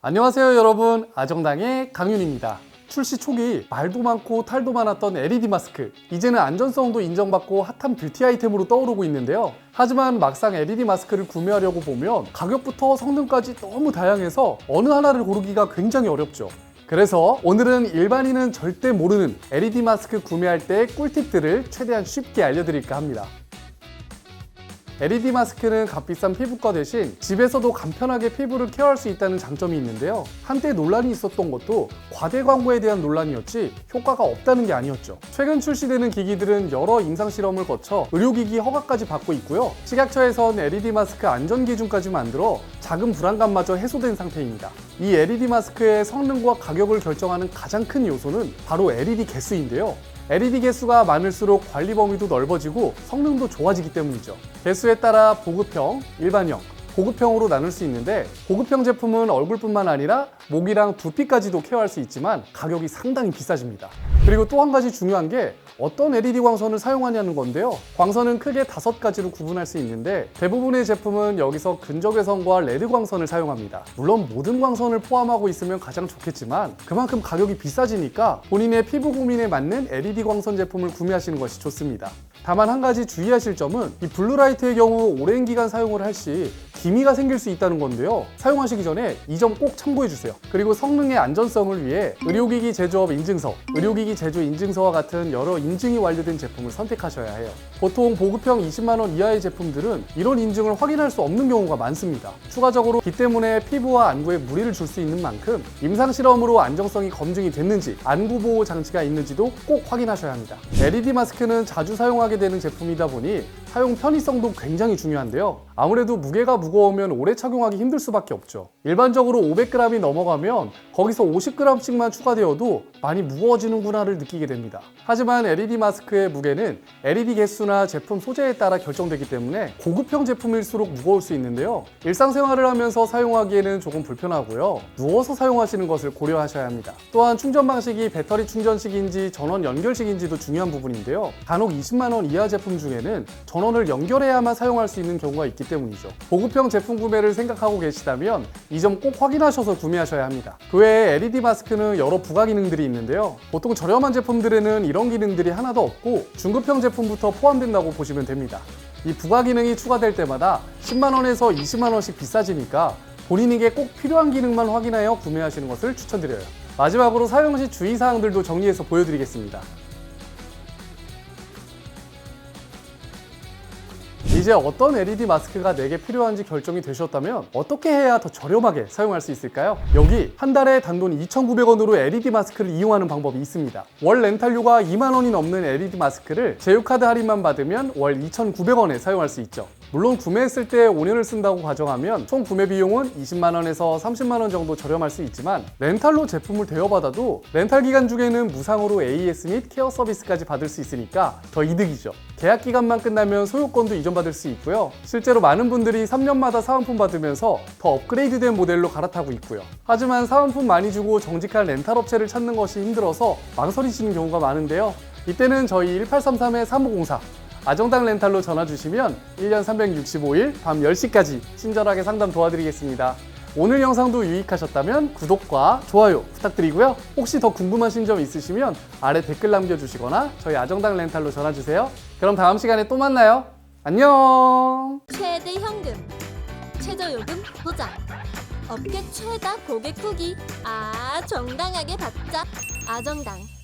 안녕하세요 여러분. 아정당의 강윤입니다. 출시 초기 말도 많고 탈도 많았던 LED 마스크. 이제는 안전성도 인정받고 핫한 뷰티 아이템으로 떠오르고 있는데요. 하지만 막상 LED 마스크를 구매하려고 보면 가격부터 성능까지 너무 다양해서 어느 하나를 고르기가 굉장히 어렵죠. 그래서 오늘은 일반인은 절대 모르는 LED 마스크 구매할 때의 꿀팁들을 최대한 쉽게 알려드릴까 합니다 LED 마스크는 값비싼 피부과 대신 집에서도 간편하게 피부를 케어할 수 있다는 장점이 있는데요. 한때 논란이 있었던 것도 과대 광고에 대한 논란이었지 효과가 없다는 게 아니었죠. 최근 출시되는 기기들은 여러 임상 실험을 거쳐 의료기기 허가까지 받고 있고요. 식약처에선 LED 마스크 안전 기준까지 만들어 작은 불안감마저 해소된 상태입니다. 이 LED 마스크의 성능과 가격을 결정하는 가장 큰 요소는 바로 LED 개수인데요. LED 개수가 많을수록 관리 범위도 넓어지고 성능도 좋아지기 때문이죠. 개수에 따라 보급형, 일반형, 고급형으로 나눌 수 있는데 고급형 제품은 얼굴뿐만 아니라 목이랑 두피까지도 케어할 수 있지만 가격이 상당히 비싸집니다. 그리고 또 한 가지 중요한 게 어떤 LED 광선을 사용하냐는 건데요. 광선은 크게 다섯 가지로 구분할 수 있는데 대부분의 제품은 여기서 근적외선과 레드 광선을 사용합니다. 물론 모든 광선을 포함하고 있으면 가장 좋겠지만 그만큼 가격이 비싸지니까 본인의 피부 고민에 맞는 LED 광선 제품을 구매하시는 것이 좋습니다. 다만 한 가지 주의하실 점은 이 블루라이트의 경우 오랜 기간 사용을 할 시 기미가 생길 수 있다는 건데요. 사용하시기 전에 이 점 꼭 참고해 주세요. 그리고 성능의 안전성을 위해 의료기기 제조업 인증서, 의료기기 제조 인증서와 같은 여러 인증이 완료된 제품을 선택하셔야 해요. 보통 보급형 20만 원 이하의 제품들은 이런 인증을 확인할 수 없는 경우가 많습니다. 추가적으로 비 때문에 피부와 안구에 무리를 줄 수 있는 만큼 임상 실험으로 안정성이 검증이 됐는지 안구 보호 장치가 있는지도 꼭 확인하셔야 합니다. LED 마스크는 자주 사용하게 되는 제품이다 보니 사용 편의성도 굉장히 중요한데요. 아무래도 무게가 무거우면 오래 착용하기 힘들 수밖에 없죠. 일반적으로 500g이 넘어가면 거기서 50g씩만 추가되어도 많이 무거워지는구나를 느끼게 됩니다. 하지만 LED 마스크의 무게는 LED 개수나 제품 소재에 따라 결정되기 때문에 고급형 제품일수록 무거울 수 있는데요. 일상생활을 하면서 사용하기에는 조금 불편하고요. 누워서 사용하시는 것을 고려하셔야 합니다. 또한 충전 방식이 배터리 충전식인지 전원 연결식인지도 중요한 부분인데요. 간혹 20만 원 이하 제품 중에는 전원을 연결해야만 사용할 수 있는 경우가 있기 때문이죠. 보급형 제품 구매를 생각하고 계시다면 이 점 꼭 확인하셔서 구매하셔야 합니다. 그 외에 LED 마스크는 여러 부가 기능들이 있는데요. 보통 저렴한 제품들에는 이런 기능들이 하나도 없고 중급형 제품부터 포함된다고 보시면 됩니다. 이 부가 기능이 추가될 때마다 10만 원에서 20만 원씩 비싸지니까 본인에게 꼭 필요한 기능만 확인하여 구매하시는 것을 추천드려요. 마지막으로 사용 시 주의사항들도 정리해서 보여드리겠습니다. 이제 어떤 LED 마스크가 내게 필요한지 결정이 되셨다면 어떻게 해야 더 저렴하게 사용할 수 있을까요? 여기 한 달에 단돈 2,900원으로 LED 마스크를 이용하는 방법이 있습니다. 월 렌탈료가 2만 원이 넘는 LED 마스크를 제휴카드 할인만 받으면 월 2,900원에 사용할 수 있죠. 물론 구매했을 때 5년을 쓴다고 가정하면 총 구매 비용은 20만 원에서 30만 원 정도 저렴할 수 있지만 렌탈로 제품을 대여받아도 렌탈 기간 중에는 무상으로 AS 및 케어 서비스까지 받을 수 있으니까 더 이득이죠. 계약 기간만 끝나면 소유권도 이전받을 수 있고요. 실제로 많은 분들이 3년마다 사은품 받으면서 더 업그레이드된 모델로 갈아타고 있고요. 하지만 사은품 많이 주고 정직한 렌탈 업체를 찾는 것이 힘들어서 망설이시는 경우가 많은데요. 이때는 저희 1833-3504 아정당 렌탈로 전화 주시면 1년 365일 밤 10시까지 친절하게 상담 도와드리겠습니다. 오늘 영상도 유익하셨다면 구독과 좋아요 부탁드리고요. 혹시 더 궁금하신 점 있으시면 아래 댓글 남겨주시거나 저희 아정당 렌탈로 전화 주세요. 그럼 다음 시간에 또 만나요. 안녕! 최대 현금, 최저 요금 보장, 업계 최다 고객 후기, 아 정당하게 받자, 아정당.